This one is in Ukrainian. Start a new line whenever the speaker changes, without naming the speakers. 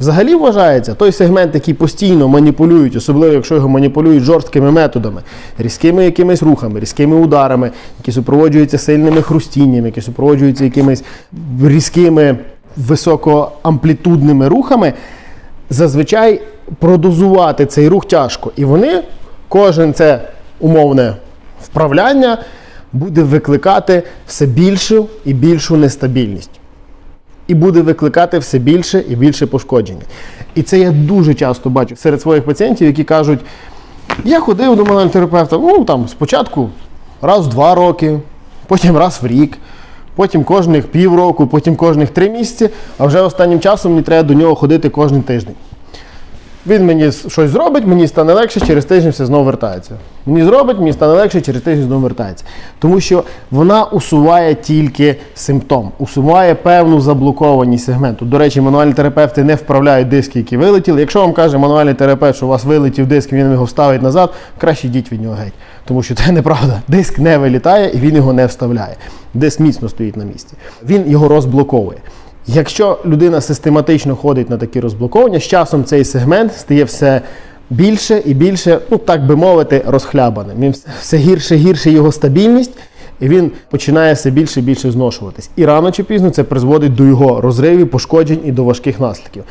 Взагалі вважається той сегмент, який постійно маніпулюють, особливо якщо його маніпулюють жорсткими методами, різкими якимись рухами, різкими ударами, які супроводжуються сильними хрустіннями, які супроводжуються якимись різкими високоамплітудними рухами, зазвичай продозувати цей рух тяжко. І вони, кожен це умовне вправляння, буде викликати все більшу і більшу нестабільність і буде викликати все більше і більше пошкодження. І це я дуже часто бачу серед своїх пацієнтів, які кажуть: я ходив до мануального терапевта, ну там спочатку раз в два роки, потім раз в рік, потім кожних півроку, потім кожних три місяці, а вже останнім часом мені треба до нього ходити кожен тиждень. Він мені щось зробить, мені стане легше, через тиждень все знову вертається. Мені зробить, мені стане легше, через тиждень знову вертається. Тому що вона усуває тільки симптом, усуває певну заблокованість сегменту. До речі, мануальні терапевти не вправляють диски, які вилетіли. Якщо вам каже мануальний терапевт, що у вас вилетів диск, він його вставить назад, краще йдіть від нього геть. Тому що це неправда. Диск не вилітає і він його не вставляє. Диск міцно стоїть на місці. Він його розблоковує. Якщо людина систематично ходить на такі розблоковання, з часом цей сегмент стає все більше і більше, ну так би мовити, розхлябаним. Він все гірше гірше його стабільність, і він починає все більше і більше зношуватись. І рано чи пізно це призводить до його розривів, пошкоджень і до важких наслідків.